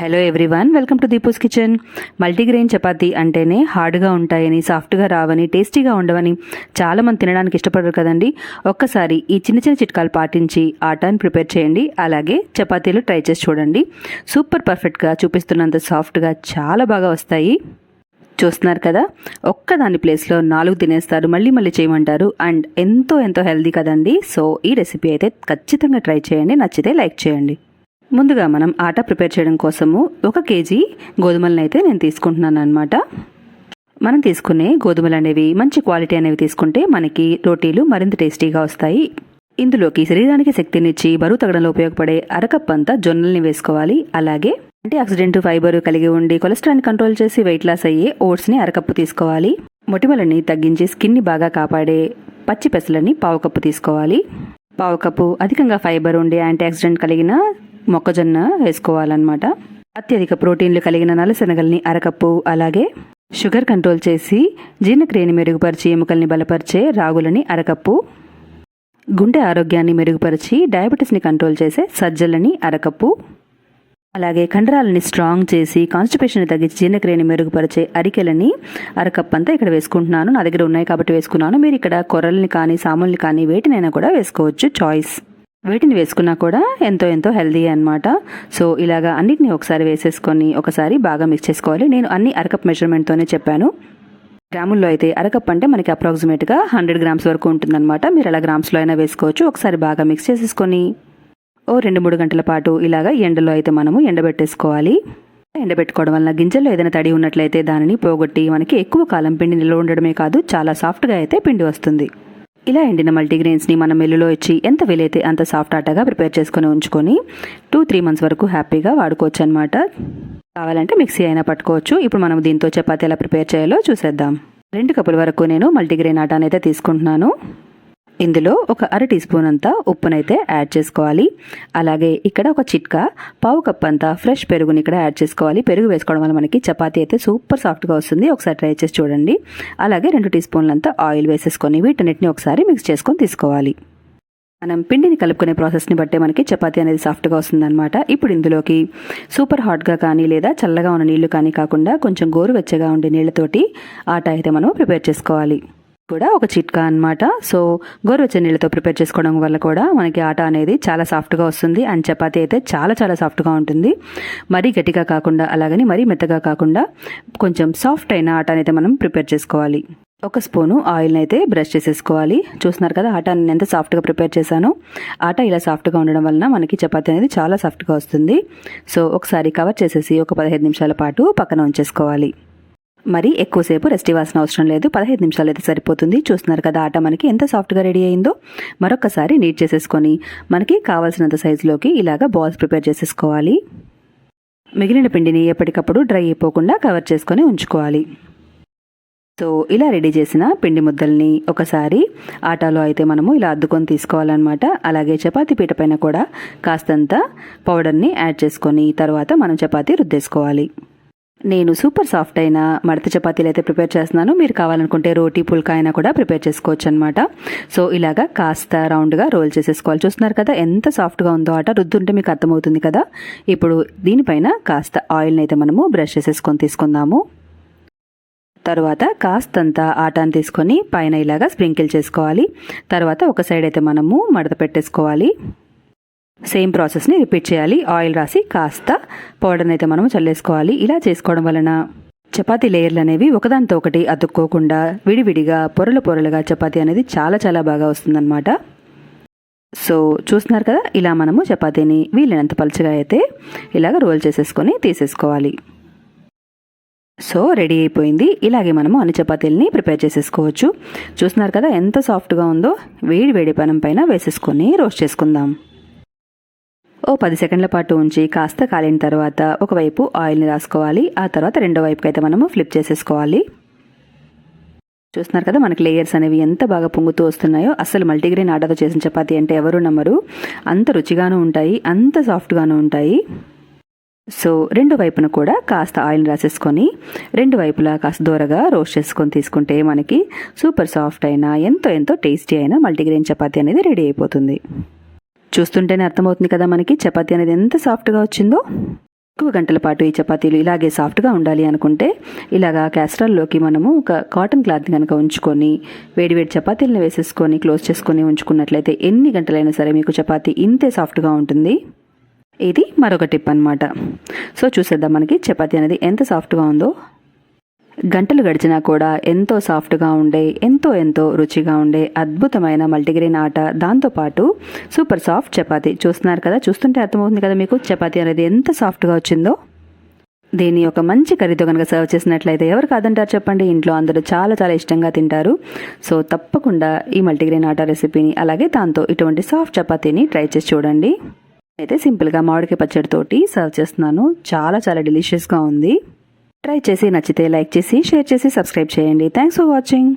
Hello everyone welcome to Deepu's kitchen multigrain chapati అంటేనే హార్డ్గా ఉంటాయని సాఫ్ట్గా రావని టేస్టీగా ఉండవని చాలామంది తినడానికి ఇష్టపడరు కదండి. ఒక్కసారి ఈ చిన్న చిన్న చిట్కాలు పాటించి ఆటాని ప్రిపేర్ చేయండి. అలాగే చపాతీలు ట్రై చేసి చూడండి. సూపర్ పర్ఫెక్ట్గా చూపిస్తున్నంత సాఫ్ట్గా చాలా బాగా వస్తాయి. చూస్తున్నారు కదా? ఒక్కదాని ప్లేస్లో నాలుగు తినేస్తారు. మళ్ళీ మళ్ళీ చేయమంటారు. అండ్ ఎంతో ఎంతో హెల్దీ కదండి. సో ఈ రెసిపీ అయితే ఖచ్చితంగా ట్రై చేయండి. నచ్చితే లైక్ చేయండి. ముందుగా మనం ఆట ప్రిపేర్ చేయడం కోసము ఒక కేజీ గోధుమలను అయితే నేను తీసుకుంటున్నాను అనమాట మనం తీసుకునే గోధుమలు అనేవి మంచి క్వాలిటీ అనేవి తీసుకుంటే మనకి రోటీలు మరింత టేస్టీగా వస్తాయి. ఇందులోకి శరీరానికి శక్తినిచ్చి బరువు తగ్గడంలో ఉపయోగపడే అరకప్ అంతా జొన్నల్ని వేసుకోవాలి. అలాగే యాంటీ ఆక్సిడెంట్ ఫైబర్ కలిగి ఉండి కొలెస్ట్రాల్ని కంట్రోల్ చేసి వెయిట్ లాస్ అయ్యే ఓట్స్ని అరకప్పు తీసుకోవాలి. మొటిమలని తగ్గించి స్కిన్ని బాగా కాపాడే పచ్చి పెసలని పావు కప్పు తీసుకోవాలి. పావు కప్పు అధికంగా ఫైబర్ ఉండే యాంటీ ఆక్సిడెంట్ కలిగిన మొక్కజొన్న వేసుకోవాలన్నమాట. అత్యధిక ప్రోటీన్లు కలిగిన నలశనగల్ని అరకప్పు అలాగే షుగర్ కంట్రోల్ చేసి జీర్ణక్రియని మెరుగుపరిచి ఎముకల్ని బలపరిచే రాగులని అరకప్పు గుండె ఆరోగ్యాన్ని మెరుగుపరిచి డయాబెటీస్ని కంట్రోల్ చేసే సజ్జలని అరకప్పు అలాగే కండరాలని స్ట్రాంగ్ చేసి కాన్స్టిపేషన్ తగ్గించి జీర్ణక్రియని మెరుగుపరిచే అరికెలని అరకప్ అంతా ఇక్కడ వేసుకుంటున్నాను. నా దగ్గర ఉన్నాయి కాబట్టి వేసుకున్నాను. మీరు ఇక్కడ కొర్రల్ని కానీ సాముల్ని కానీ వేటినైనా కూడా వేసుకోవచ్చు. చాయిస్ వీటిని వేసుకున్నా కూడా ఎంతో ఎంతో హెల్దీ అనమాట సో ఇలాగా అన్నిటిని ఒకసారి వేసేసుకొని ఒకసారి బాగా మిక్స్ చేసుకోవాలి. నేను అన్ని అరకప్ మెజర్మెంట్తోనే చెప్పాను. గ్రాముల్లో అయితే అరకప్ అంటే మనకి అప్రాక్సిమేట్గా హండ్రెడ్ గ్రామ్స్ వరకు ఉంటుందన్నమాట. మీరు అలా గ్రామ్స్లో అయినా వేసుకోవచ్చు. ఒకసారి బాగా మిక్స్ చేసేసుకొని ఓ రెండు మూడు గంటల పాటు ఇలాగా ఎండలో అయితే మనము ఎండబెట్టేసుకోవాలి. ఎండబెట్టుకోవడం వల్ల గింజల్లో ఏదైనా తడి ఉన్నట్లయితే దానిని పోగొట్టి మనకి ఎక్కువ కాలం పిండి నిల్వ ఉండడమే కాదు చాలా సాఫ్ట్గా అయితే పిండి వస్తుంది. ఇలా ఎండిన మల్టీగ్రెయిన్స్ని మనం మిల్లులో ఇచ్చి ఎంత వీలైతే అంత సాఫ్ట్ ఆటగా ప్రిపేర్ చేసుకొని ఉంచుకొని టూ త్రీ మంత్స్ వరకు హ్యాపీగా వాడుకోవచ్చు అనమాట కావాలంటే మిక్సీ అయినా పట్టుకోవచ్చు. ఇప్పుడు మనం దీంతో చపాతీ ఎలా ప్రిపేర్ చేయాలో చూసేద్దాం. రెండు కప్పుల వరకు నేను మల్టీగ్రెయిన్ ఆటాని అనేది తీసుకుంటున్నాను. ఇందులో ఒక అర టీ స్పూన్ అంతా ఉప్పునైతే యాడ్ చేసుకోవాలి. అలాగే ఇక్కడ ఒక చిట్కా పావు కప్ అంతా ఫ్రెష్ పెరుగుని ఇక్కడ యాడ్ చేసుకోవాలి. పెరుగు వేసుకోవడం వల్ల మనకి చపాతీ అయితే సూపర్ సాఫ్ట్గా వస్తుంది. ఒకసారి ట్రై చేసి చూడండి. అలాగే రెండు టీ స్పూన్లంతా ఆయిల్ వేసేసుకొని వీటన్నిటిని ఒకసారి మిక్స్ చేసుకొని తీసుకోవాలి. మనం పిండిని కలుపుకునే ప్రాసెస్ని బట్టే మనకి చపాతి అనేది సాఫ్ట్గా వస్తుందన్నమాట. ఇప్పుడు ఇందులోకి సూపర్ హాట్గా కానీ లేదా చల్లగా ఉన్న నీళ్ళు కానీ కాకుండా కొంచెం గోరువెచ్చగా ఉండే నీళ్ళతోటి ఆట అయితే మనం ప్రిపేర్ చేసుకోవాలి. కూడా ఒక చిట్కా అనమాట సో గోరువెచ్చని నీళ్ళతో ప్రిపేర్ చేసుకోవడం వల్ల కూడా మనకి ఆట అనేది చాలా సాఫ్ట్గా వస్తుంది. అండ్ చపాతి అయితే చాలా చాలా సాఫ్ట్గా ఉంటుంది. మరీ గట్టిగా కాకుండా అలాగని మరీ మెత్తగా కాకుండా కొంచెం సాఫ్ట్ అయిన ఆట అయితే మనం ప్రిపేర్ చేసుకోవాలి. ఒక స్పూను ఆయిల్ని అయితే బ్రష్ చేసేసుకోవాలి. చూస్తున్నారు కదా ఆట నేను ఎంత సాఫ్ట్గా ప్రిపేర్ చేశాను. ఆట ఇలా సాఫ్ట్గా ఉండడం వలన మనకి చపాతి అనేది చాలా సాఫ్ట్గా వస్తుంది. సో ఒకసారి కవర్ చేసేసి ఒక పదిహేను నిమిషాల పాటు పక్కన ఉంచేసుకోవాలి. మరి ఎక్కువసేపు రెస్ట్ ఇవ్వాల్సిన అవసరం లేదు. పదహైదు నిమిషాలు అయితే సరిపోతుంది. చూస్తున్నారు కదా ఆట మనకి ఎంత సాఫ్ట్గా రెడీ అయిందో. మరొకసారి నీట్ చేసేసుకొని మనకి కావాల్సినంత సైజులోకి ఇలాగ బాల్స్ ప్రిపేర్ చేసేసుకోవాలి. మిగిలిన పిండిని ఎప్పటికప్పుడు డ్రై అయిపోకుండా కవర్ చేసుకొని ఉంచుకోవాలి. సో ఇలా రెడీ చేసిన పిండి ముద్దల్ని ఒకసారి ఆటాలో అయితే మనము ఇలా అద్దుకొని తీసుకోవాలన్నమాట. అలాగే చపాతీ పీట పైన కూడా కాస్తంత పౌడర్ని యాడ్ చేసుకొని తర్వాత మనం చపాతీ రుద్దేసుకోవాలి. నేను సూపర్ సాఫ్ట్ అయిన మడత చపాతీలు అయితే ప్రిపేర్ చేస్తున్నాను. మీరు కావాలనుకుంటే రోటీ పుల్కా అయినా కూడా ప్రిపేర్ చేసుకోవచ్చు అనమాట సో ఇలాగా కాస్త రౌండ్గా రోల్ చేసేసుకోవాలి. చూస్తున్నారు కదా ఎంత సాఫ్ట్గా ఉందో ఆట. రుద్దుంటే మీకు అర్థమవుతుంది కదా. ఇప్పుడు దీనిపైన కాస్త ఆయిల్ని అయితే మనము బ్రష్ చేసేసుకొని తీసుకుందాము. తర్వాత కాస్తంత ఆటాను తీసుకొని పైన ఇలాగా స్ప్రింకిల్ చేసుకోవాలి. తర్వాత ఒక సైడ్ అయితే మనము మడత పెట్టేసుకోవాలి. సేమ్ ప్రాసెస్ని రిపీట్ చేయాలి. ఆయిల్ రాసి కాస్త పౌడర్ని అయితే మనము చల్లేసుకోవాలి. ఇలా చేసుకోవడం వలన చపాతీ లేయర్లు అనేవి ఒకదానితో ఒకటి అతుక్కోకుండా విడివిడిగా పొరలు పొరలుగా చపాతీ అనేది చాలా చాలా బాగా వస్తుందన్నమాట. సో చూస్తున్నారు కదా ఇలా మనము చపాతీని వీలైనంత పలుచగా అయితే ఇలాగ రోల్ చేసేసుకొని తీసేసుకోవాలి. సో రెడీ అయిపోయింది. ఇలాగే మనము అన్ని చపాతీలని ప్రిపేర్ చేసేసుకోవచ్చు. చూస్తున్నారు కదా ఎంత సాఫ్ట్గా ఉందో వేడి వేడి పనం పైన వేసేసుకొని రోస్ట్ చేసుకుందాం. ఓ పది సెకండ్ల పాటు ఉంచి కాస్త కాలిన తర్వాత ఒకవైపు ఆయిల్ని రాసుకోవాలి. ఆ తర్వాత రెండో వైపుకి అయితే మనము ఫ్లిప్ చేసేసుకోవాలి. చూస్తున్నారు కదా మనకి లేయర్స్ అనేవి ఎంత బాగా పొంగుతూ వస్తున్నాయో. అసలు మల్టీగ్రెయిన్ ఆటతో చేసిన చపాతీ అంటే ఎవరు నమ్మరు. అంత రుచిగాను ఉంటాయి అంత సాఫ్ట్గాను ఉంటాయి. సో రెండు వైపున కూడా కాస్త ఆయిల్ రాసేసుకొని రెండు వైపులా కాస్త దూరగా రోస్ట్ చేసుకొని తీసుకుంటే మనకి సూపర్ సాఫ్ట్ అయినా ఎంతో ఎంతో టేస్టీ అయినా మల్టీగ్రెయిన్ చపాతీ అనేది రెడీ అయిపోతుంది. చూస్తుంటేనే అర్థమవుతుంది కదా మనకి. చపాతీ అనేది ఎంత సాఫ్ట్గా వచ్చిందో. ఎక్కువ గంటల పాటు ఈ చపాతీలు ఇలాగే సాఫ్ట్గా ఉండాలి అనుకుంటే ఇలాగా క్యాస్ట్రాల్లోకి మనము ఒక కాటన్ క్లాత్ కనుక ఉంచుకొని వేడివేడి చపాతీలను వేసేసుకొని క్లోజ్ చేసుకొని ఉంచుకున్నట్లయితే ఎన్ని గంటలైనా సరే మీకు చపాతీ ఇంతే సాఫ్ట్గా ఉంటుంది. ఇది మరొక టిప్ అనమాట సో చూసేద్దాం మనకి చపాతీ అనేది ఎంత సాఫ్ట్గా ఉందో. గంటలు గడిచినా కూడా ఎంతో సాఫ్ట్గా ఉండే ఎంతో ఎంతో రుచిగా ఉండే అద్భుతమైన మల్టీగ్రెయిన్ ఆట. దాంతోపాటు సూపర్ సాఫ్ట్ చపాతీ చూస్తున్నారు కదా? చూస్తుంటే అర్థమవుతుంది కదా మీకు? చపాతీ అనేది ఎంత సాఫ్ట్గా వచ్చిందో? దీన్ని ఒక మంచి కర్రీతో కనుక సర్వ్ చేసినట్లయితే ఎవరు కాదంటారు చెప్పండి? ఇంట్లో అందరూ చాలా చాలా ఇష్టంగా తింటారు. సో తప్పకుండా ఈ మల్టీగ్రెయిన్ ఆట రెసిపీని అలాగే దాంతో ఇటువంటి సాఫ్ట్ చపాతీని ట్రై చేసి చూడండి. అయితే సింపుల్గా మామిడికాయ పచ్చడితోటి సర్వ్ చేస్తున్నాను. చాలా చాలా డెలిషియస్గా ఉంది. ట్రై చేసి నచ్చితే లైక్ చేసి షేర్ చేసి సబ్స్క్రైబ్ చేయండి. Thanks for watching